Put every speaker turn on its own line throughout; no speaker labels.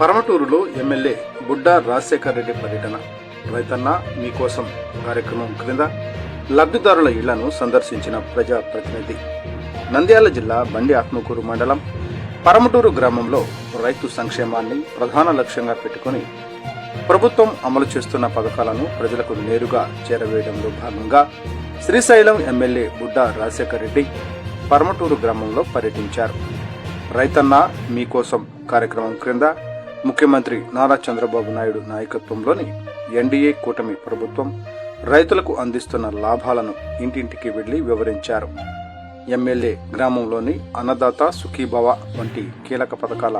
పరమటూరులో MLA Budda Rajasekhar Reddy పర్యటన. రైతన్న మీకోసం కార్యక్రమం క్రింద లబ్ధిదారుల ఇళ్ళను సందర్శించిన ప్రజా ప్రతినిధి నంద్యాల జిల్లా బండి ఆత్మకూరు మండలం పరమటూరు గ్రామంలో రైతు సంక్షేమాన్ని ప్రధాన లక్ష్యంగా పెట్టుకుని ప్రభుత్వం అమలు చేస్తున్న పథకాలను ప్రజలకు నేరుగా చేరవేయడంలో భాగంగా శ్రీశైలం ఎమ్మెల్యే బుడ్డా రాజశేఖర్ రెడ్డి పరమటూరు గ్రామంలో పర్యటించారు. రైతన్న మీకోసం కార్యక్రమం క్రింద ముఖ్యమంత్రి నారా చంద్రబాబు నాయుడు నాయకత్వంలోని ఎన్డీఏ కూటమి ప్రభుత్వం రైతులకు అందిస్తున్న లాభాలను ఇంటింటికి వెళ్ళి వివరించారు. ఎమ్మెల్యే గ్రామంలోని అన్నదాత సుఖీభవ వంటి కీలక పథకాల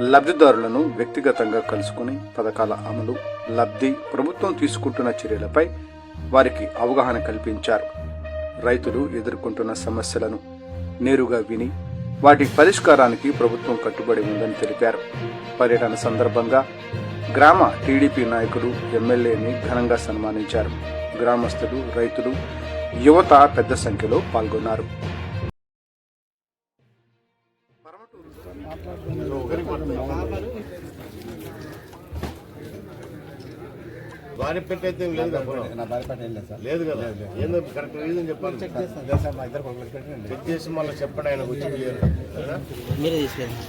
లబ్ధిదారులను వ్యక్తిగతంగా కలుసుకుని పథకాల అమలు లబ్ధి ప్రభుత్వం తీసుకుంటున్న చర్యలపై వారికి అవగాహన కల్పించారు. రైతులు ఎదుర్కొంటున్న సమస్యలను నేరుగా విని వాటి పరిష్కారానికి ప్రభుత్వం కట్టుబడి ఉందని తెలిపారు. పర్యటన సందర్భంగా గ్రామ టీడీపీ నాయకులు ఎమ్మెల్యేని ఘనంగా సన్మానించారు. గ్రామస్తులు రైతులు యువత పెద్ద సంఖ్యలో పాల్గొన్నారు.
భార్య పెట్టయితే ఏం లేదు లేదు కదా? ఏందో కరెక్ట్ రీజన్ చెప్పాలి.
చెక్ చేస్తాను. అదే సార్ మా ఇద్దరు కొడుకులు పెట్టండి
చెక్ చేసి మళ్ళీ చెప్పండి ఆయన వచ్చి క్లియర్
మీరే తీసుకెళ్ళండి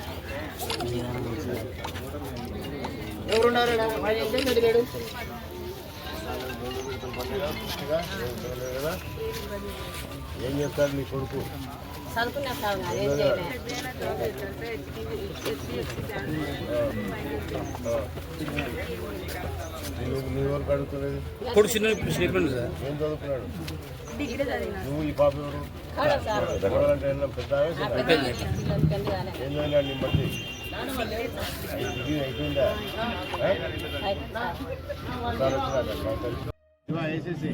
ఏం చేస్తాడు నీ కొడుకు?
చదువుకున్నా సార్ అదేం చేయలే.
నువ్వు నీ వరకు అడుగుతున్నది
ఇప్పుడు చిన్న స్టేట్మెంట్ సార్.
ఏం చదువుకున్నాడు? నువ్వు ఈ పాప ఎవరు? పెద్ద ఏం చదివినాడు నీ డిగ్రీ అయిపోయిందా? వేసేసి.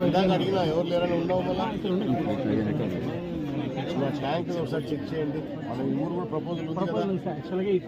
ఇది అడిగినా ఎవరు లేరని ఉండవు మళ్ళీ ట్యాంక్ ఒకసారి చెక్ చేయండి. మన ఊరు కూడా ప్రపోజల్ ఉంది
యాక్చువల్గా ఈ